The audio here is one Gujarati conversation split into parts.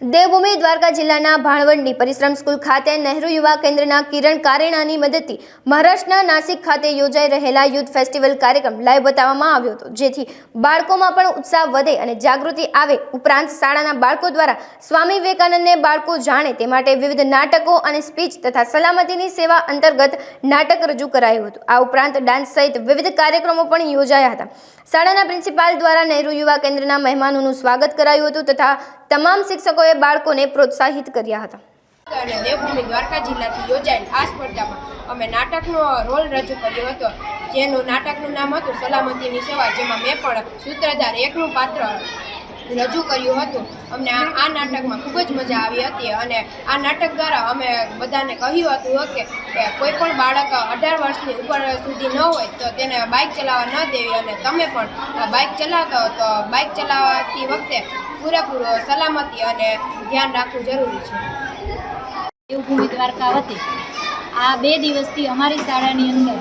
દેવભૂમિ દ્વારકા જિલ્લાના ભાણવડની પરિશ્રમ સ્કૂલ ખાતે નહેરુ યુવા કેન્દ્રના કિરણ કારેણાની મદદથી મહારાષ્ટ્રના નાસિક ખાતે યોજાઈ રહેલા યુથ ફેસ્ટિવલ કાર્યક્રમ લાઈવ બતાવવામાં આવ્યો હતો. જેથી બાળકોમાં પણ ઉત્સાહ વધે અને જાગૃતિ આવે. ઉપરાંત શાળાના બાળકો દ્વારા સ્વામી વિવેકાનંદને બાળકો જાણે તે માટે વિવિધ નાટકો અને સ્પીચ તથા સલામતીની સેવા અંતર્ગત નાટક રજૂ કરાયું હતું. આ ઉપરાંત ડાન્સ સહિત વિવિધ કાર્યક્રમો પણ યોજાયા હતા. શાળાના પ્રિન્સિપાલ દ્વારા નહેરુ યુવા કેન્દ્રના મહેમાનોનું સ્વાગત કરાયું હતું તથા તમામ શિક્ષકોએ બાળકોને પ્રોત્સાહિત કર્યા હતા. અને દેવભૂમિ દ્વારકા જિલ્લાથી યોજાયેલ આ સ્પર્ધામાં અમે નાટકનો રોલ રજૂ કર્યો હતો. જેનું નાટકનું નામ હતું સલામતીની સેવા જેમાં મેં પણ સૂત્રધાર એકનું પાત્ર રજૂ કર્યું હતું. અમને આ નાટકમાં ખૂબ જ મજા આવી હતી અને આ નાટક દ્વારા અમે બધાને કહ્યું હતું કે કોઈ પણ બાળક અઢાર વર્ષની ઉપર સુધી ન હોય તો તેને બાઇક ચલાવવા ન દેવી અને તમે પણ બાઇક ચલાવતા હો તો બાઇક ચલાવતી વખતે પૂરેપૂરો સલામતી અને ધ્યાન રાખવું જરૂરી છે. દેવભૂમિ દ્વારકા વતી આ બે દિવસથી અમારી શાળાની અંદર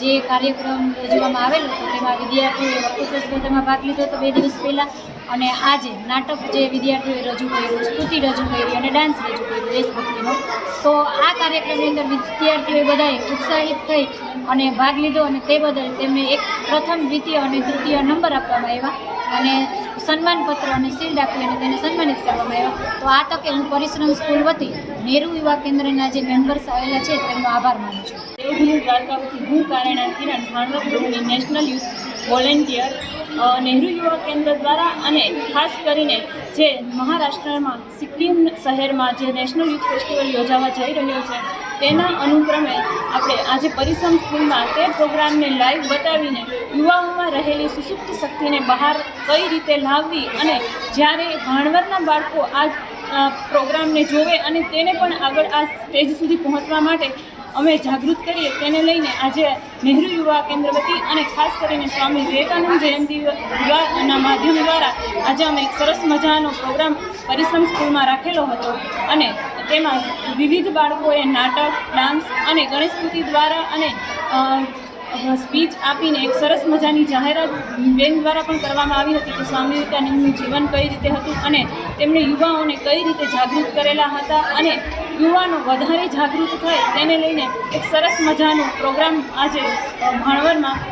જે કાર્યક્રમ યોજવામાં આવેલો હતો, તેમાં વિદ્યાર્થીઓએ વક્તૃત્વ સ્પર્ધામાં ભાગ લીધો હતો. બે દિવસ પહેલાં અને આજે નાટક જે વિદ્યાર્થીઓએ રજૂ કર્યું, સ્તુતિ રજૂ કરી અને ડાન્સ રજૂ કર્યું દેશભક્તિનો, તો આ કાર્યક્રમની અંદર વિદ્યાર્થીઓએ બધાએ ઉત્સાહિત થઈ અને ભાગ લીધો અને તે બદલ તેમને એક પ્રથમ, દ્વિતીય અને તૃતીય નંબર આપવામાં આવ્યા. અને સન્માનપત્ર અને શિલ્ડ આપી અને તેને સન્માનિત કરવામાં આવ્યા. તો આ તકે હું પરિશ્રમ સ્કૂલ વતી નેહરુ યુવા કેન્દ્રના જે મેમ્બર્સ આવેલા છે, તેમનો આભાર માનું છું. દેવભૂમિ દ્વારકાવતી હું કારણા કિરણ ગૃહની નેશનલ યુથ વોલેન્ટિયર નહેરુ યુવા કેન્દ્ર દ્વારા અને ખાસ કરીને જે મહારાષ્ટ્રમાં સિક્કિમ શહેરમાં જે નેશનલ યુથ ફેસ્ટિવલ યોજાવા જઈ રહ્યો છે તેના અનુક્રમે આપણે આજે પરિશ્રમ સ્કૂલમાં તે પ્રોગ્રામને લાઈવ બતાવીને યુવાઓમાં રહેલી સુસુપ્ત શક્તિને બહાર કઈ રીતે લાવવી અને જ્યારે ભાણવરના બાળકો આ પ્રોગ્રામને જોવે અને તેને પણ આગળ આ સ્ટેજ સુધી પહોંચવા માટે અમે જાગૃત કરીએ, તેને લઈને આજે નહેરુ યુવા કેન્દ્ર વતી અને ખાસ કરીને સ્વામી વિવેકાનંદ જયંતિ ના માધ્યમ દ્વારા આજે અમે એક સરસ મજાનો પ્રોગ્રામ પરિશ્રમ સ્કૂલમાં રાખેલો હતો. અને તેમાં વિવિધ બાળકોએ નાટક ડાન્સ અને ગણેશ સ્તુતિ દ્વારા અને સ્પીચ આપીને એક સરસ મજાની જાહેરાત બેન દ્વારા પણ કરવામાં આવી હતી કે સ્વામી વિવેકાનંદનું જીવન કઈ રીતે હતું અને તેમણે યુવાઓને કઈ રીતે જાગૃત કરેલા હતા અને યુવાનો વધારે જાગૃત થાય તેને લઈને એક સરસ મજાનો પ્રોગ્રામ આજે અ, ભાણવડમાં